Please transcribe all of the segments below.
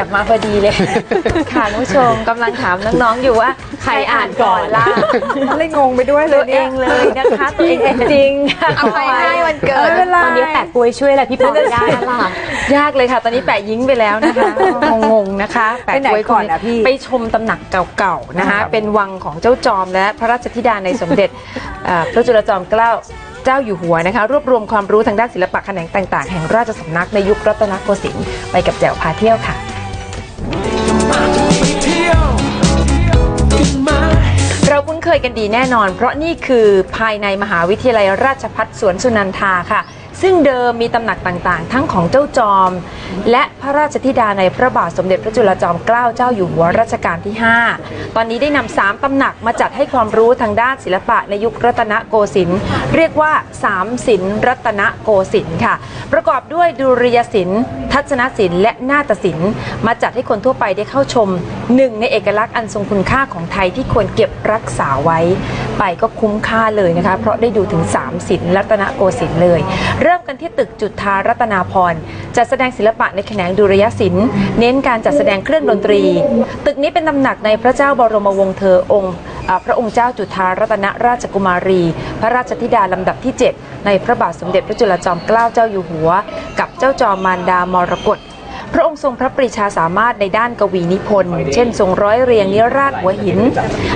กลับมาพอดีเลย ค่ะคุณผู้ชมกำลังถามน้องๆอยู่ว่า ใครอ่านก่อนล่ะเลยงงไปด้วยเลตัยวเองเลยนะคะตัวเองจริงๆค่ะเอาไปให้วันเกิด ไม่เป็นไร ตอนนี้แปะกล้วยช่วยอะไรพี่ปอไม่ได้แล้วล่ะ ยากเลยค่ะ ตอนนี้แปะยิ้งไปแล้วนะคะงงๆนะคะแปะไปไหนกล้วยก่อนอะพี่ ไปชมตำหนักเก่าๆนะคะ เป็นวังของเจ้าจอมและพระราชธิดาในสมเด็จเอ่อพระจุลจอมเกล้าเจ้าอยู่หัวนะคะ รวบรวมความรู้ทางด้านศิลปะแขนงต่าง ๆ แห่งราชสำนักในยุครัตนโกสินทร์ไปกับแจ๋วพาเที่ยวค่ะ เราคุ้นเคยกันดีแน่นอน เพราะนี่คือภายในมหาวิทยาลัยราชพัฒสวนสุนันทาค่ะ ซึ่งเดิมมีตำหนักต่างๆ ทั้งของเจ้าจอม และพระราชธิดาในพระบาทสมเด็จพระจุลจอมเกล้าเจ้าอยู่หัวรัชกาลที่ 5 ตอนนี้ได้นำสามตำหนักมาจัดให้ความรู้ทางด้านศิลปะในยุครัตนโกสินทร์เรียกว่าสามศิลป์รัตนโกสินทร์ค่ะ ประกอบด้วยดุริยศิลป์ทัศนศิลป์และนาฏศิลป์มาจัดให้คนทั่วไปได้เข้าชมหนึ่งในเอกลักษณ์อันทรงคุณค่าของไทยที่ควรเก็บรักษาไว้ ไปก็คุ้มค่าเลยนะคะ เพราะได้ดูถึง3ศิลป์รัตนโกสินทร์เลยเริ่มกันที่ตึกจุฑารัตนาพรจัดแสดงศิลปะในแขนงดุริยศิลป์เน้นการจัดแสดงเครื่องดนตรี ตึกนี้เป็นตำหนักในพระเจ้าบรมวงศ์เธอองค์พระองค์เจ้าจุฑารัตนราชกุมารี พระราชธิดาลำดับที่ 7 ในพระบาทสมเด็จพระจุลจอมเกล้าเจ้าอยู่หัว กับเจ้าจอมมารดามรกต พระองค์ทรงพระปรีชาสามารถในด้านกวีนิพนธ์ เช่น ทรงร้อยเรียงนิราชหัวหิน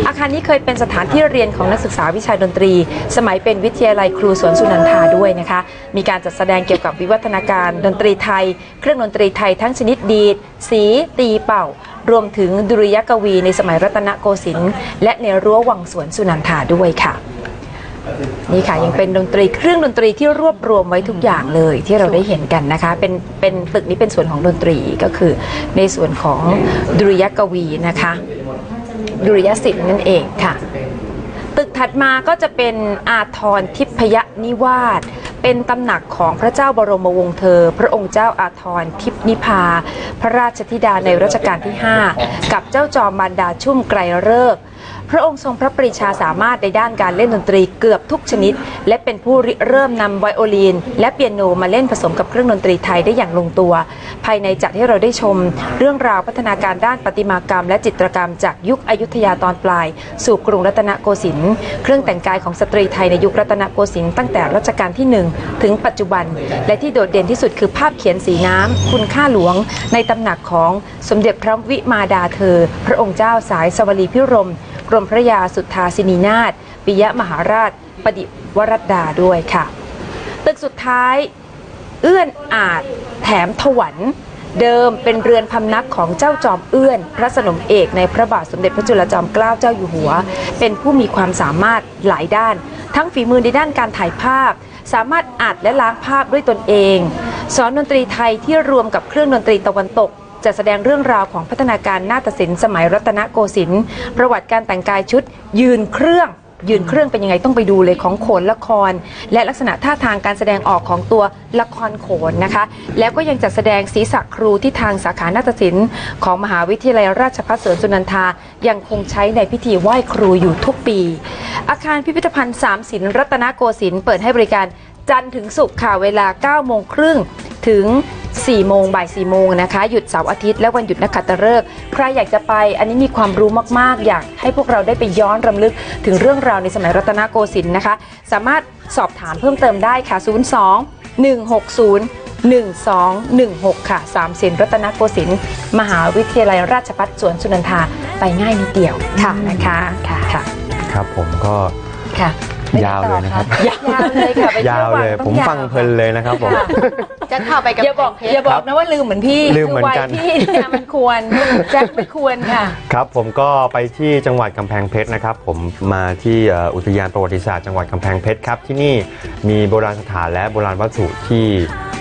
อาคารนี้เคยเป็นสถานที่เรียนของนักศึกษาวิชาดนตรี สมัยเป็นวิทยาลัยครูสวนสุนันทาด้วยนะคะ มีการจัดแสดงเกี่ยวกับวิวัฒนาการดนตรีไทย เครื่องดนตรีไทยทั้งชนิดดีด สี ตีเป่า รวมถึงดุริยกวีในสมัยรัตนโกสินทร์และในรั้ววังสวนสุนันทาด้วยค่ะ นี่ค่ะยังเป็นดนตรีเครื่องดนตรีที่รวบรวมไว้ทุกอย่างเลยที่เราได้เห็นกันนะคะ เป็นเป็นตึกนี้เป็นส่วนของดนตรีก็คือในส่วนของดุริยกวีนะคะดุริยศิลป์นั่นเองค่ะ ตึกถัดมาก็จะเป็นอาทรทิพยนิวาสเป็นตำหนักของพระเจ้าบรมวงศ์เธอ พระองค์เจ้าอาทรทิพนิพา พระราชธิดาในรัชกาลที่ 5 กับเจ้าจอมมารดาชุ่มไกรเลิกษ์ พระองค์ทรงพระปรีชาสามารถในด้านการเล่นดนตรีเกือบทุกชนิด และเป็นผู้เริ่มนำไวโอลินและเปียโนมาเล่นผสมกับเครื่องดนตรีไทยได้อย่างลงตัว ภายในจัดให้เราได้ชม เรื่องราวพัฒนาการด้านประติมากรรม และจิตรกรรมจากยุคอยุธยาตอนปลาย สู่กรุงรัตนโกสินทร์เครื่องแต่งกายของสตรีไทยในยุครัตนโกสินทร์ตั้งแต่รัชกาลที่ 1 ถึงปัจจุบัน และที่โดดเด่นที่สุดคือภาพเขียนสีน้ำคุณค่าหลวง ในตำหนักของสมเด็จพระวิมาดาเธอ พระองค์เจ้าสายสวลีพิรมกรมพระยาสุทธาสินีนาถปิยมหาราชประดิวรัตดาด้วยค่ะ ตึกสุดท้าย เอื้อนอาจแถมถวันเดิมเป็นเรือนพำนักของเจ้าจอมเอื้อน พระสนมเอกในพระบาทสมเด็จพระจุลจอมเกล้าเจ้าอยู่หัว เป็นผู้มีความสามารถหลายด้าน ทั้งฝีมือในด้านการถ่ายภาพ สามารถอัดและล้างภาพด้วยตนเอง สอนดนตรีไทยที่รวมกับเครื่องดนตรีตะวันตก จะแสดงเรื่องราวของพัฒนาการนาฏศิลป์สมัยรัตนโกสินทร์ประวัติการแต่งกายชุด ยืนเครื่อง ยืนเครื่องเป็นยังไงต้องไปดูเลยของโขนละคร และลักษณะท่าทางการแสดงออกของตัวละครโขนนะคะ แล้วก็ยังจัดแสดงศีรษะครูที่ทางสาขานาฏศิลป์ของมหาวิทยาลัยราชภัฏสวนสุนันทายังคงใช้ในพิธีไหว้ครูอยู่ทุกปี อาคารพิพิธภัณฑ์สามศิลป์รัตนโกสินทร์เปิดให้บริการจันทร์ถึงศุกร์ค่ะเวลา 9 โมงครึ่ง ถึง 4 โมงบ่าย 4 โมงนะคะ หยุดเสาร์อาทิตย์และวันหยุดนักขัตฤกษ์ใครอยากจะไป อันนี้มีความรู้มากๆ อยากให้พวกเราได้ไปย้อนรำลึกถึงเรื่องราวในสมัยรัตนโกสินทร์นะคะ สามารถสอบถามเพิ่มเติมได้ค่ะ 02 160 1216 ค่ะสามสินรัตนโกสินทร์มหาวิทยาลัยราชภัฏสวนสุนันทาไปง่ายนิดเดียวค่ะนะคะค่ะค่ะครับผมก็ค่ะ ยาวเลยนะครับ ยาวเลยค่ะไปยาวเลยที่ผมต้ฟังเพลินเลยนะครับผม จะเข้าไปกับอย่าบอกอย่าบอกนะว่าลืมเหมือนพี่ลืมเหมือนกันคืวัยพี่เนี่ยมันควรแจ็คไม่ควรค่ะ ครับผมก็ไปที่จังหวัดกำแพงเพชรนะครับ ผมมาที่เอ่ออุทยานประวัติศาสตร์จังหวัดกำแพงเพชรครับ ที่นี่มีโบราณสถานและโบราณวัตถุที่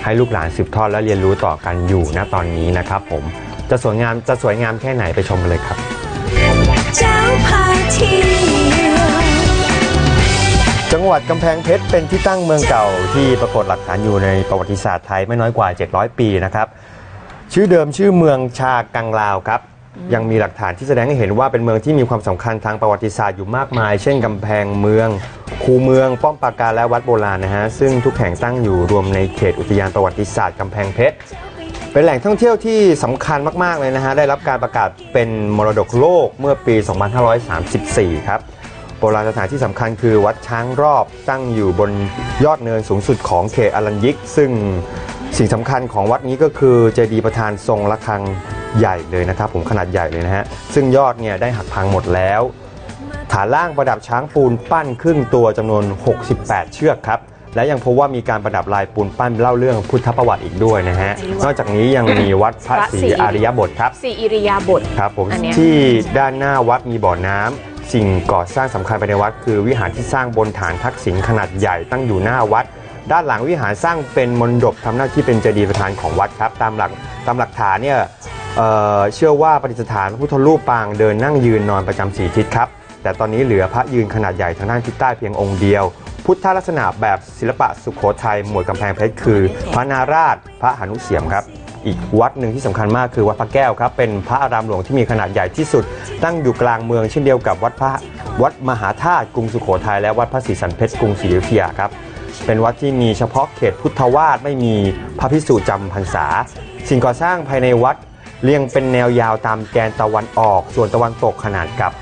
ให้ลูกหลานสืบทอดและเรียนรู้ต่อกันอยู่ณตอนนี้นะครับ ผมจะสวยงามจะสวยงามแค่ไหนไปชมกันเลยครับเจ้าพาเที่ยวจังห วัดกำแพงเพชรเป็นที่ตั้งเมืองเก่าที่ปรากฏหลักฐานอยู่ในประวัติศาสตร์ไทยไม่น้อยกว่า 700 ปีนะครับ ชื่อเดิมชื่อเมืองชากังลาวครับ ยังมีหลักฐานที่แสดงให้เห็นว่าเป็นเมืองที่มีความสำคัญทางประวัติศาสตร์อยู่มากมาย เช่นกำแพงเมือง คูเมือง ป้อมปราการและวัดโบราณนะฮะ ซึ่งทุกแห่งตั้งอยู่รวมในเขตอุทยานประวัติศาสตร์กำแพงเพชร เป็นแหล่งท่องเที่ยวที่สำคัญมากๆเลยนะฮะ ได้รับการประกาศเป็นมรดกโลกเมื่อปี 2534 ครับ บราณสถานที่สำคัญคือวัดช้างรอบตั้งอยู่บนยอดเนินสูงสุดของเขตอรัญยิก ซึ่งสิ่งสำคัญของวัดนี้ก็คือเจดีย์ประธานทรงระฆังใหญ่เลยนะครับ ผมขนาดใหญ่เลยนะฮะซึ่งยอดเนี่ยได้หักพังหมดแล้ว ฐานล่างประดับช้างปูนปั้นครึ่งตัวจำนวน 68 เชือกครับและยังพบว่ามีการประดับลายปูนปั้นเล่าเรื่องพุทธประวัติอีกด้วยนะฮะ นอกจากนี้ยังมีวัดพระศรีอาริยบทครับสี่อิริยาบถครับผมอันเนี้ยที่ด้านหน้าวัดมีบ่อน้ำ สิ่งก่อสร้างสำคัญภายในวัด คือวิหารที่สร้างบนฐานทักษิณขนาดใหญ่ตั้งอยู่หน้าวัด ด้านหลังวิหารสร้างเป็นมณฑปทำหน้าที่เป็นเจดีย์ประธานของวัดครับ ตามหลักตามหลักฐานเนี่ยเเชื่อว่าประดิษฐานพระพุทธรูปปางเดินนั่งยืนนอนประจำสี่ทิศครับ แต่ตอนนี้เหลือพระยืนขนาดใหญ่ทางด้านทิศใต้เพียงองค์เดียว พุทธลักษณะแบบศิลปะสุโขทัยหมวดกำแพงเพชรคือ พระนาราช พระหนุเสียมครับ อีกวัดหนึ่งที่สำคัญมากคือวัดพระแก้วครับเป็นพระอารามหลวงที่มีขนาดใหญ่ที่สุด ตั้งอยู่กลางเมืองเช่นเดียวกับวัดพระวัดมหาธาตุกรุงสุโขทัยและวัดพระศรีสันเพชรกรุงศรีอยุธยาครับเป็นวัดที่มีเฉพาะเขตพุทธวาสไม่มีพระพิสุจำพรรษา สิ่งก่อสร้างภายในวัดเรียงเป็นแนวยาวตามแกนตะวันออก ส่วนตะวันตกขนาดกับ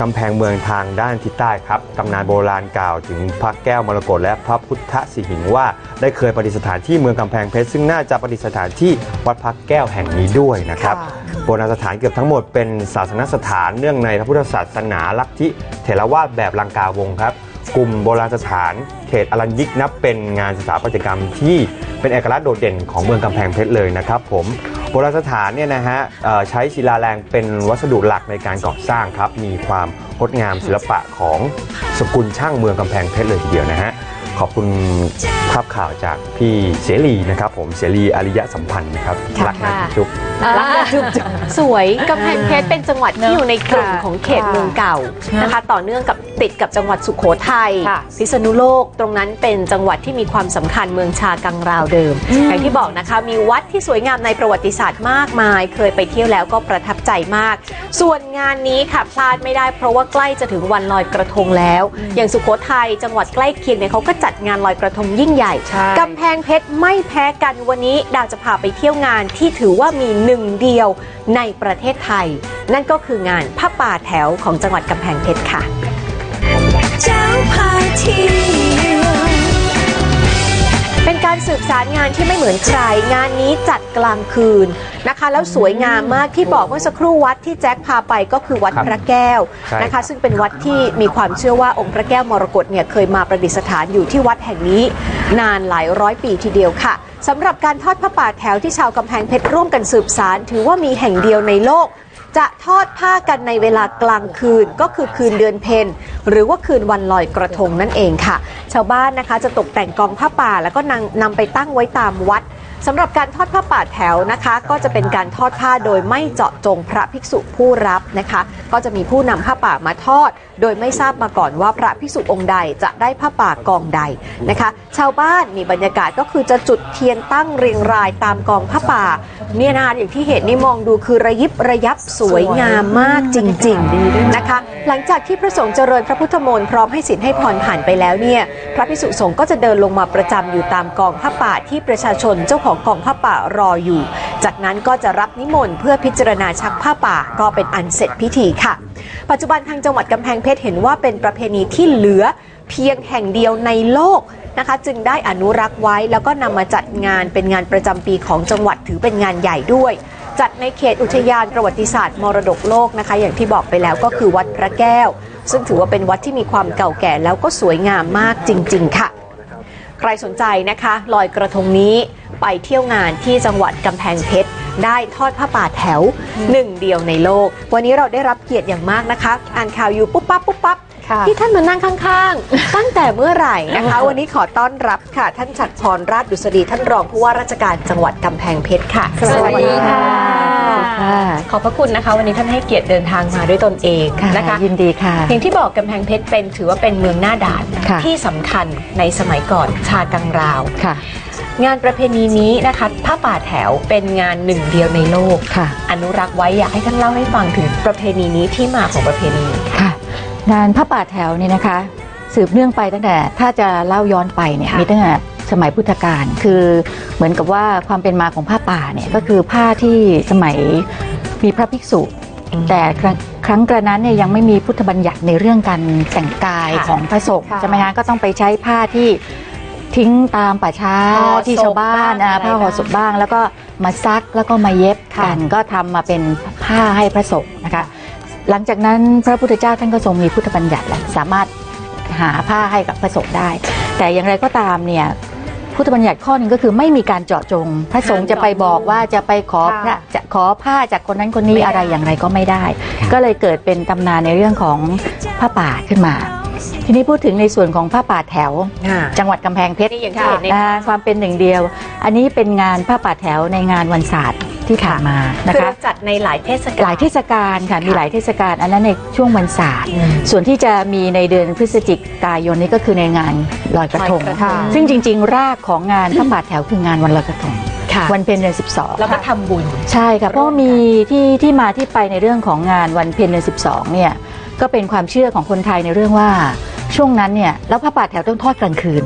กำแพงเมืองทางด้านทิศใต้ครับตำนานโบราณกล่าวถึงพระแก้วมรกตและพระพุทธสิหิงว่า ได้เคยประดิษฐานที่เมืองกำแพงเพชร ซึ่งน่าจะประดิษฐานที่วัดพระแก้วแห่งนี้ด้วยนะครับโบราณสถานเกือบทั้งหมดเป็นศาสนสถานเนื่องในพระพุทธศาสนาลัทธิเถรวาทแบบลังกาวงครับ กลุ่มโบราณสถานเขตอรัญยิกนับเป็นงานสถาปัตยกรรมที่เป็นเอกลักษณ์โดดเด่นของเมืองกำแพงเพชรเลยนะครับผม โบราณสถานเนี่ยนะฮะเอ่อใช้ศิลาแรงเป็นวัสดุหลักในการก่อสร้างครับ มีความงดงามศิลปะของสกุลช่างเมืองกำแพงเพชรเลยทีเดียวนะฮะขอบคุณภาพข่าวจากพี่เสรีนะครับ ผมเสรีอริยสัมพันธ์นะครับรักนะจุ๊บ รักนะจุ๊บจุ๊บสวยกำแพงเพชรเป็นจังหวัดที่อยู่ในกลุ่มของเขตเมืองเก่านะคะ ต่อเนื่องกับติดกับจังหวัดสุโขทัยค่ะพิษณุโลกตรงนั้นเป็นจังหวัดที่มีความสำคัญเมืองชากังราวเดิม อย่างที่บอกนะคะ มีวัดที่สวยงามในประวัติศาสตร์มากมาย เคยไปเที่ยวแล้วก็ประทับใจมาก ส่วนงานนี้ค่ะพลาดไม่ได้เพราะว่าใกล้จะถึงวันลอยกระทงแล้ว อย่างสุโขทัยจังหวัดใกล้เคียงเนี่ยเขาก็จัดงานลอยกระทงยิ่งใหญ่ใช่กำแพงเพชรไม่แพ้กันวันนี้ดาวจะพาไปเที่ยวงานที่ถือว่ามีหนึ่งเดียวในประเทศไทย นั่นก็คืองานผ้าป่าแถวของจังหวัดกำแพงเพชรค่ะ เจ้าพาเที่ยวเป็นการสืบสารงานที่ไม่เหมือนใคร งานนี้จัดกลางคืนนะคะ แล้วสวยงามมากที่บอกเมื่อสักครู่วัดที่แจ็คพาไปก็คือวัดครับพระแก้วใช่นะคะ ซึ่งเป็นวัดที่มีความเชื่อว่าองค์พระแก้วมรกตเนี่ยเคยมาประดิษฐานอยู่ที่วัดแห่งนี้ นานหลายร้อยปีทีเดียวค่ะ สำหรับการทอดผ้าป่าแถวที่ชาวกำแพงเพชรร่วมกันสืบสาร ถือว่ามีแห่งเดียวในโลก จะทอดผ้ากันในเวลากลางคืนก็คือคืนเดือนเพ็ญหรือว่าคืนวันลอยกระทงนั่นเองค่ะ ชาวบ้านนะคะจะตกแต่งกองผ้าป่าแล้วก็นำนำไปตั้งไว้ตามวัด สำหรับการทอดผ้าป่าแถวนะคะ ก็จะเป็นการทอดผ้าโดยไม่เจาะจงพระภิกษุผู้รับนะคะ ก็จะมีผู้นำผ้าป่ามาทอด โดยไม่ทราบมาก่อนว่าพระภิกษุองค์ใดจะได้ผ้าป่ากองใดนะคะ ชาวบ้านมีบรรยากาศก็คือจะจุดเทียนตั้งเรียงรายตามกองผ้าป่า เนี่ยนะคะอย่างที่เห็นนี่มองดูคือระยิบระยับสวยงามมากจริงๆนะคะ หลังจากที่พระสงฆ์เจริญพระพุทธมนต์พร้อมให้สินให้พรผ่านไปแล้วเนี่ยพระภิกษุสงฆ์ก็จะเดินลงมาประจำอยู่ตามกองผ้าป่าที่ประชาชนเจ้าของกองผ้าป่ารออยู่ จากนั้นก็จะรับนิมนต์เพื่อพิจารณาชักผ้าป่าก็เป็นอันเสร็จพิธีค่ะ ปัจจุบันทางจังหวัดกำแพงเพชรเห็นว่าเป็นประเพณีที่เหลือเพียงแห่งเดียวในโลกนะคะจึงได้อนุรักษ์ไว้แล้วก็นำมาจัดงานเป็นงานประจำปีของจังหวัดถือเป็นงานใหญ่ด้วย จัดในเขตอุทยานประวัติศาสตร์มรดกโลกนะคะ อย่างที่บอกไปแล้วก็คือวัดพระแก้ว ซึ่งถือว่าเป็นวัดที่มีความเก่าแก่แล้วก็สวยงามมากจริง ๆ ค่ะ ใครสนใจนะคะ ลอยกระทงนี้ ไปเที่ยวงานที่จังหวัดกำแพงเพชรได้ทอดผ้าป่าแถวหนึ่งเดียวในโลก วันนี้เราได้รับเกียรติอย่างมากนะคะ อ่านข่าวอยู่ปุ๊บปั๊บปุ๊บปั๊บค่ะที่ท่านมานั่งข้างๆ ตั้งแต่เมื่อไหร่นะคะ วันนี้ขอต้อนรับค่ะ ท่านฉัดพรราชดุษฎีท่านรองผู้ว่าราชการจังหวัดกำแพงเพชรค่ะ สวัสดีค่ะค่ะขอบพระคุณนะคะ วันนี้ท่านให้เกียรติเดินทางมาด้วยตนเองนะคะยินดีค่ะอย่างที่บอกกำแพงเพชรเป็นถือว่าเป็นเมืองหน้าด่านค่ะที่สำคัญในสมัยก่อนชากังราวค่ะ งานประเพณีนี้นะคะผ้าป่าแถวเป็นงานหนึ่งเดียวในโลกค่ะ อนุรักษ์ไว้อยากให้ท่านเล่าให้ฟังถึงประเพณีนี้ที่มาของประเพณีนี้ค่ะค่ะ งานผ้าป่าแถวเนี่ยนะคะ สืบเนื่องไปตั้งแต่ ถ้าจะเล่าย้อนไปเนี่ยค่ะมีตั้งแต่สมัยพุทธกาลคือเหมือนกับว่าความเป็นมาของผ้าป่าเนี่ยก็คือผ้าที่สมัยมีพระภิกษุ แต่ครั้งครั้งกระนั้นเนี่ยยังไม่มีพุทธบัญญัติในเรื่องการแต่งกายค่ะของพระสงฆ์ค่ะใช่ไหมคะก็ต้องไปใช้ผ้าที่ ทิ้งตามป่าช้าห่อที่ชาวบ้านศพบ้างอ่าอะไรผ้าห่อบ้าง ศพบ้าง แล้วก็มาซักแล้วก็มาเย็บค่ะกัน ก็ทำมาเป็นผ้าให้พระสงฆ์นะคะ หลังจากนั้นพระพุทธเจ้าท่านก็ทรงมีพุทธบัญญัติแล้วสามารถหาผ้าให้กับพระสงฆ์ได้ แต่อย่างไรก็ตามเนี่ยพุทธบัญญัติข้อหนึ่งก็คือไม่มีการเจาะจง พระสงฆ์จะไปบอกว่าจะไปขอพระจะขอผ้าจากคนนั้นคนนี้อะไรอย่างไรก็ไม่ได้ ก็เลยเกิดเป็นตำนานในเรื่องของผ้าป่าขึ้นมา ทีนี้พูดถึงในส่วนของผ้าป่าแถวค่ะจังหวัดกำแพงเพชรนี่อย่างที่เห็นในอ่าความเป็นหนึ่งเดียว อันนี้เป็นงานผ้าป่าแถวในงานวันศาสตร์ที่ผ่านมานะคือคะเราจัดในหลายเทศกาลหลายเทศกาลค่ะมีหลายเทศกาลอันนั้นในช่วงวันศาสตร์ส่วนที่จะมีในเดือนพฤศจิกายนนี้ก็คือในงานลอยกระทงลอยกระทงซึ่งจริง ๆ รากของงานข้าวปาดแถวคืองานวันลอยกระทงค่ะวันเพ็ญเดือน12 แล้วก็ทำบุญ ใช่ค่ะเพราะว่ามีที่ที่มาที่ไปในเรื่องของงานวันเพ็ญเดือน12 เนี่ย ก็เป็นความเชื่อของคนไทยในเรื่องว่าช่วงนั้นเนี่ยแล้วผ้าป่าแถวต้องทอดกลางคืน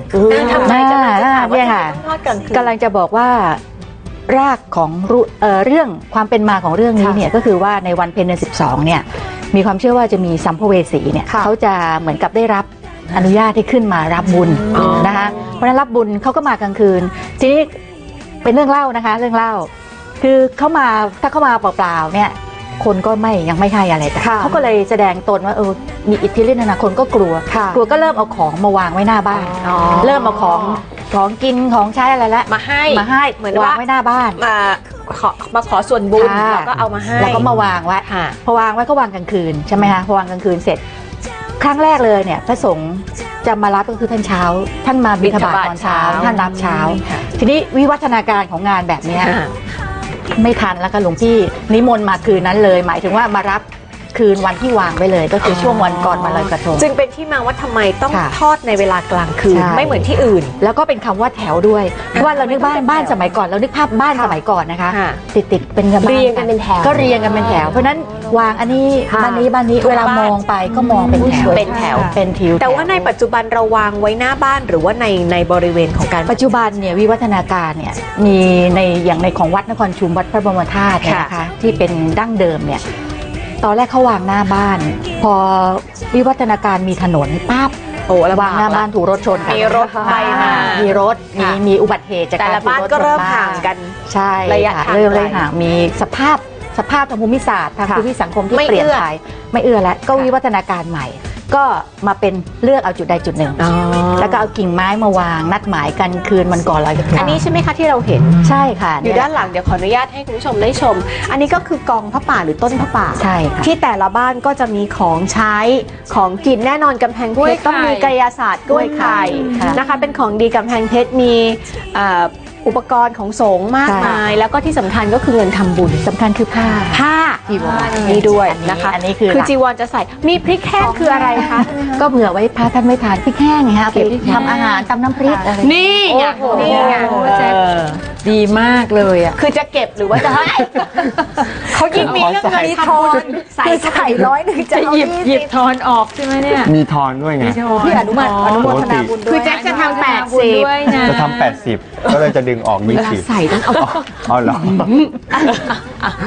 ทำไมจะมาจะถามว่าเนี่ยค่ะทำไมต้องทอดกลางคืนกำลังจะบอกว่ารากของรุเอ่อเรื่องความเป็นมาของเรื่องนี้ค่ะเนี่ยก็คือว่าในวันเพ็ญเดือน12 เนี่ยมีความเชื่อว่าจะมีสัมภเวสีเนี่ยค่ะเขาจะเหมือนกับได้รับอนุญาตให้ขึ้นมารับบุญอ๋อนะคะเพราะฉะนั้นรับบุญเขาก็มากลางคืน ทีนี้เป็นเรื่องเล่านะคะ เรื่องเล่า คือเขามาถ้าเขามาเปล่าๆเนี่ย คนก็ไม่ยังไม่ให้อะไรแต่ค่ะเขาก็เลยแสดงตนว่าเออมีอิทธิฤทธิ์นะนะคนก็กลัวค่ะกลัวก็เริ่มเอาของมาวางไว้หน้าบ้านอ๋อเริ่มเอาของของกินของใช้อะไรละมาให้มาให้เหมือนวาว่างไว้หน้าบ้านมาขอมาขอส่วนบุญค่ะแล้วก็เอามาให้แล้วก็มาวางไว้ค่ะพอวางไว้ก็วางกลางคืนใช่ไหมคะพอวางกลางคืนเสร็จ ครั้งแรกเลยเนี่ยพระสงฆ์จะมารับก็คือท่านเช้า ท่านมาบิณฑบาตตอนเช้าบิณฑบาตเช้าท่านรับเช้าค่ะทีนี้วิวัฒนาการของงานแบบเนี้ยอ่า ไม่ทันแล้วค่ะหลวงพี่นิมนต์มาคืนนั้นเลยหมายถึงว่ามารับ คืนวันที่วางไว้เลย ก็คือช่วงวันก่อนมาลอยกระทง จึงเป็นที่มาว่าทำไมต้องค่ะทอดในเวลากลางคืน ใช่ ไม่เหมือนที่อื่น แล้วก็เป็นคำว่าแถวด้วยเพราะว่าเรานึกบ้านบ้านสมัยก่อน เรานึกภาพบ้านสมัยก่อนนะคะ ค่ะติดติดๆเป็นบ้านเรียงกันเป็นแถวก็เรียงกันเป็นแถว เพราะฉะนั้นวางอันนี้ค่ะบ้านนี้บ้านนี้ทุกเวลาบ้านมองไปก็มองเป็นแถวเป็นแถว เป็นทิวแต่ว่าในปัจจุบันเราวางไว้หน้าบ้านหรือว่าในในบริเวณของการ ปัจจุบันเนี่ยวิวัฒนาการเนี่ยมีในอย่างในของวัดนครชุมวัดพระบรมธาตุเนี่ยนะคะค่ะที่เป็นดั้งเดิมเนี่ย ตอนแรกเขาวางหน้าบ้าน พอวิวัฒนาการมีถนนปั๊บโอ้ลำบวางหน้าบ้านถูกรถชนกันมีรถไปมามีรถมีค่ะมีอุบัติเหตุจากแต่การละถูบ้านรถก็ชเริ่มบ้ห่างกันใช่ระยะค่ทางเริ่มไกลเลยห่างมีสภาพสภาพทางภูมิศาสตร์ทางค่ะภูมิสังคมที่ไม่เปลี่ยนเอื้อไปไม่เอื้อแล้วก็วิวัฒนาการใหม่ ก็มาเป็นเลือกเอาจุดใดจุดหนึ่ง แล้วก็เอากิ่งไม้มาวางนัดหมายกันคืนมันก่อนลอยกระทงอันนี้ใช่ไหมคะที่เราเห็นใช่ค่ะ อยู่ด้านหลังเดี๋ยวขออนุญาตให้คุณผู้ชมได้ชม อันนี้ก็คือกองผ้าป่าหรือต้นผ้าป่าใช่ค่ะที่แต่ละบ้านก็จะมีของใช้ของกินแน่นอนกำแพงเพกล้วยชรต้องมีไข่กายศาสตร์กล้วยไข่ค่ะนะคะเป็นของดีกำแพงเพชรมีเอ่ออุปกรณ์ของสงฆ์มากใช่มาย แล้วก็ที่สำคัญก็คือเงินทำบุญ สำคัญคือผ้า ผ้าจีวรนี่ด้วยอันนี้นะคะอันนี้คือคือหลักจีวรจะใส่มีพริกแห้งคืออะไรคะก็เผื่อไว้พระท่านไม่ทานพริกแห้งไงฮะเอาไปพริกแห้งทำอาหารตำน้ำพริกอะไรนี่ไงโอ้โหนี่ไงแจ็คดีมากเลยอะคือจะเก็บหรือว่าจะให้เขายิ่งมีเรื่องเงินทอนใส่ใส่ร้อยหนึ่งจะจะเอาหยิบยี่หยิสิบบทอนออกใช่ไหมเนี่ยมีทอนด้วยไงพี่อนุมัติอนุโมทนาบุญด้วยคือแจ็คจะ ทำแปดสิบ ด้วยนะ จะทำ80 ก็เลยจะดึงออก20ใส่ต้องเอาอ๋อเหรอ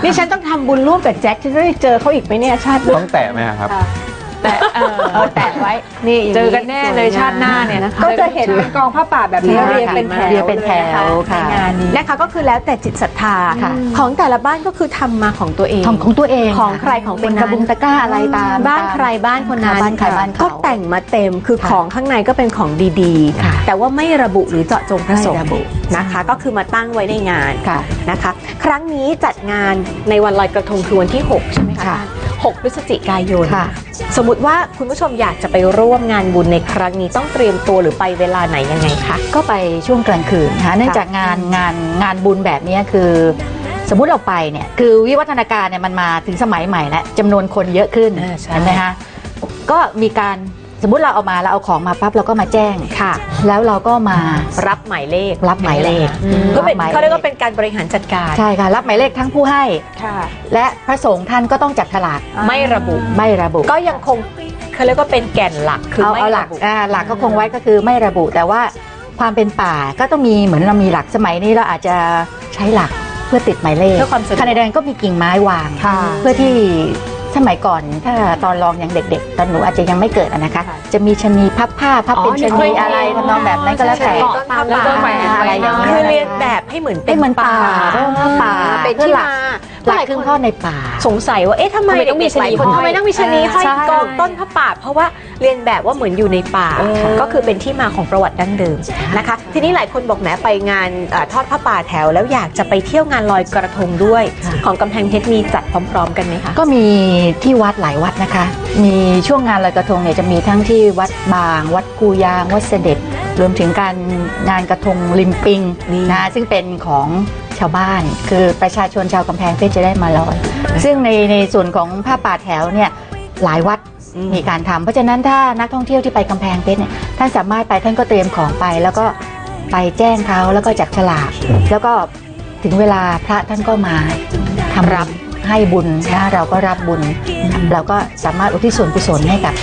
นี่ฉันต้องทำบุญร่วมกับแจ็คฉันจะได้เจอเขาอีกไหมเนี่ยชาติหน้า ต้องแตะไหมครับ แต่เออเออแตะไว้นี่ย่างเจอกันแน่เลยชาติหน้าเนี่ยก็จะเห็นเป็นกองผ้าป่าแบบนี้ใช่เรียงเป็นแถวเรียงเป็นแถวเลยค่ะในงานนี้นะคะก็คือแล้วแต่จิตศรัทธาค่ะของแต่ละบ้านก็คือทำมาของตัวเองของของตัวเองของใครของคนเป็นนั้นกระบุงตะกร้าอะไรตามบ้านตมใครบ้านคนนั้นค่ะบ้านใครบ้านเขาก็แต่งมาเต็มคือค่ะของข้างในก็เป็นของดีค่ะๆแต่ว่าไม่ระบุหรือเจาะจงพระสงฆ์ไม่ระบุนะคะ ก็คือมาตั้งไว้ในงานค่ะนะคะ ครั้งนี้จัดงานในวันลอยกระทงคือวันที่ 6 ใช่ไหมคะค่ะ 6 พฤศจิกายนค่ะสมมติว่าคุณผู้ชมอยากจะไปร่วมงานบุญในครั้งนี้ต้องเตรียมตัวหรือไปเวลาไหนยังไงคะ ก็ไปช่วงกลางคืนนะคะเนื่องจากงานงานงานบุญแบบนี้คือสมมุติเราไปเนี่ยคือวิวัฒนาการเนี่ยมันมาถึงสมัยใหม่แล้วจำนวนคนเยอะขึ้นอ่าใช่เห็นไหมคะก็มีการ สมมุติเราเอามาเราเอาของมาปั๊บเราก็มาแจ้งค่ะ แล้วเราก็มารับหมายเลขรับหมายเลขก็เป็นรับหมายเลขเขาเรียกว่าเป็นการบริหารจัดการ ใช่ค่ะ รับหมายเลขทั้งผู้ให้ ค่ะและพระสงฆ์ท่านก็ต้องจับฉลากไม่ระบุ ไม่ระบุก็ยังคงเขาเรียกว่าเป็นแก่นหลักคือเอาไม่เอาหลัระกบุ อ่าหลักก็คงไว้ก็คือไม่ระบุแต่ว่าความเป็นป่าก็ต้องมีเหมือนเรามีหลักสมัยนี้เราอาจจะใช้หลักเพื่อติดหมายเลขเพื่อความสะดวกขณะเดียวกันก็มีกิ่งไม้วาง ค่ะ เพื่อที่ สมัยก่อนถ้าตอนรองยังเด็ก ๆ ตอนหนูอาจจะยังไม่เกิดอะนะคะค่ะจะมีชะนีพับผ้าพับอ๋อเป็นชะเคนียเห็นอะไรทำนองแบบนั้นก็แล้วแต่เกาะตามแล้วก็แหวนอะไรอย่างเงี้ย คือเรียนแบบให้เหมือนเป็ให้นเหมือนป่าร่มผ้าป่าเป็นที่มาหลัก ครึ่งข้อในป่า สงสัยว่าเอ๊ะทำไมทำไมต้องมีเด็กๆหลายคนชะนีห้อยทำไมต้องมีชะนีห้อยใช่กองต้นพระป่า เพราะว่าเรียนแบบว่าเหมือนอยู่ในป่า ก็คือเป็นที่มาของประวัติดั้งเดิมนะคะ ทีนี้หลายคนบอกแหมไปงานเอ่อทอดพระป่าแถว แล้วอยากจะไปเที่ยวงานลอยกระทงด้วยค่ะของกำแพงเพชรมีจัดพร้อม ๆ กันไหมคะก็มีที่วัดหลายวัดนะคะ มีช่วงงานลอยกระทงเนี่ยจะมีทั้งที่วัดบาง วัดกูยางวัดเสด็จรวมถึงการงานกระทงริมปิงนี่นะซึ่งเป็นของ ชาวบ้าน คือประชาชนชาวกำแพงเพชรจะได้มาลอย ซึ่งในในส่วนของผ้าป่าแถวเนี่ยหลายวัดมีการทำเพราะฉะนั้นถ้านักท่องเที่ยวที่ไปกำแพงเพชรเนี่ยท่านสามารถไปท่านก็เตรียมของไปแล้วก็ไปแจ้งเขาแล้วก็จับฉลากแล้วก็ถึงเวลาพระท่านก็มาทำรับให้บุญนะเราก็รับบุญ เราก็สามารถอุทิศส่วนกุศลให้กับ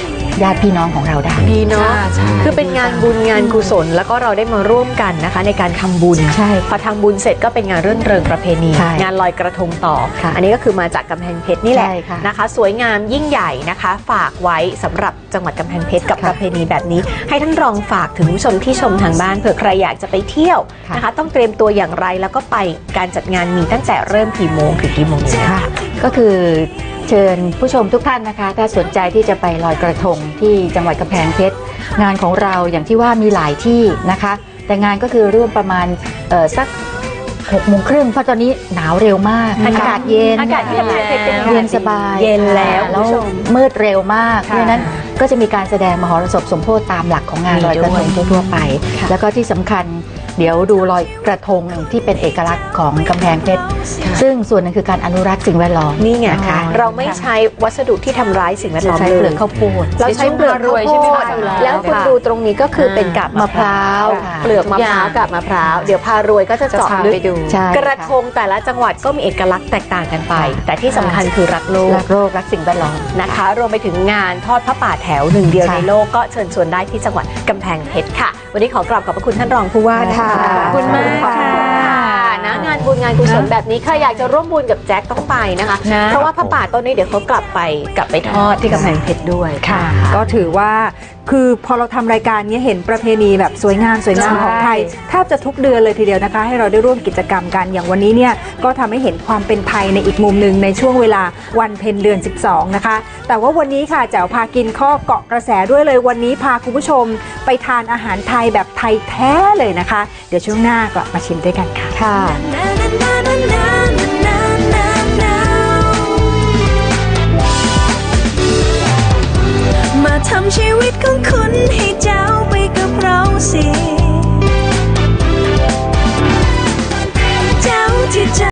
ญาติพี่น้องของเราได้ดีเนาะใช่คือเป็นงานบุญงานกุศล แล้วก็เราได้มาร่วมกันนะคะ ในการทำบุญใช่พอทำบุญเสร็จก็เป็นงานเรื่นเริงประเพณีใช่งานลอยกระทงต่อค่ะอันนี้ก็คือมาจากกำแพงเพชรนี่แหละใช่ค่ะนะคะ สวยงามยิ่งใหญ่นะคะ ฝากไว้สำหรับจังหวัดกำแพงเพชรกับค่ะประเพณีแบบนี้ ให้ท่านรองฝากถึงผู้ชมที่ชมทางบ้านเผื่อใครอยากจะไปเที่ยวค่ะนะคะ ต้องเตรียมตัวอย่างไรแล้วก็ไปการจัดงานมีตั้งแต่เริ่มกี่โมงถึงกี่โมงเนี่ยค่ะก็คือ เชิญผู้ชมทุกท่านนะคะ ถ้าสนใจที่จะไปลอยกระทงที่จังหวัดกำแพงเพชร งานของเราอย่างที่ว่ามีหลายที่นะคะ แต่งานก็คือร่วมประมาณเอ่อสักหกโมงครึ่งเพราะตอนนี้หนาวเร็วมาก อากาศอากาศเย็นอากาศที่กำแพงเพชรเป็นยังไงเย็นสบายเย็นแล้วค่ะแล้วคุณผู้ชมมืดเร็วมากเพราะฉะนั้นก็จะมีการแสดงมหรสพสมโพธิตามหลักของงานลอยกระทงทั่วๆไป แล้วก็ที่สำคัญ เดี๋ยวดูลอยกระทงที่เป็นเอกลักษณ์ของกำแพงเพชร ซึ่งส่วนหนึงคือการอนุรักษ์สิ่งแวดล้อม นี่ไงนะคะเราไม่ใช้วัสดุที่ทำร้ายสิ่งแวดล้อมใช้เลเปลือยกข้าวโพด เราใช้เปลือกข้าวโพใช่ไหมดคะแล้วคุณดูตรงนี้ก็คือเป็นกับมะพร้าว ค่ะ เปลือกมะพร้าวกับมะพร้าว เดี๋ยวพารวยก็จะจะเจาะพาลึไปกดู ใช่กระทงแต่ละจังหวัดก็มีเอกลักษณ์แตกต่างกันไป แต่ที่สำคัญคือรักโลก รักโลกรักสิ่งแวดล้อม นะคะ รวมไปถึงงานทอดพระป่าแถวหนึ่งเดียวค่ะ ในโลกก็เชิญชวนได้ที่จังหวัดกำแพงเพชรค่ะ วันนี้ขอกราบขอบพระคุณท่านรองผู้ว่าค่ะขอบคุณมากค่ะนะงานบุญงานกุศลแบบนี้ใครอยากจะร่วมบุญกับแจ็คต้องไปนะคะ นะเพราะว่าพระป่าต้นนี้เดี๋ยวเขากลับไปกลับไปทอดที่กำแพงเพชรด้วยค่ะก็ถือว่าคือพอเราทำรายการเนี้ยเห็นประเพณีแบบสวยงามสวยงามใช่ของไทยแทบจะทุกเดือนเลยทีเดียวนะคะ ให้เราได้ร่วมกิจกรรมกันอย่างวันนี้เนี่ยก็ทำให้เห็นความเป็นไทยในอีกมุมหนึ่งในช่วงเวลาวันเพ็ญเดือน 12 นะคะ แต่ว่าวันนี้ค่ะแจ๋วพากินข้อเกาะกระแสด้วยเลยวันนี้พาคุณผู้ชม ไปทานอาหารไทยแบบไทยแท้เลยนะคะ เดี๋ยวช่วงหน้ากลับมาชิมด้วยกันค่ะค่ะ na ทำชีวิตของคุณให้เจ้าไปกับเราสิเจ้าที่เจ้า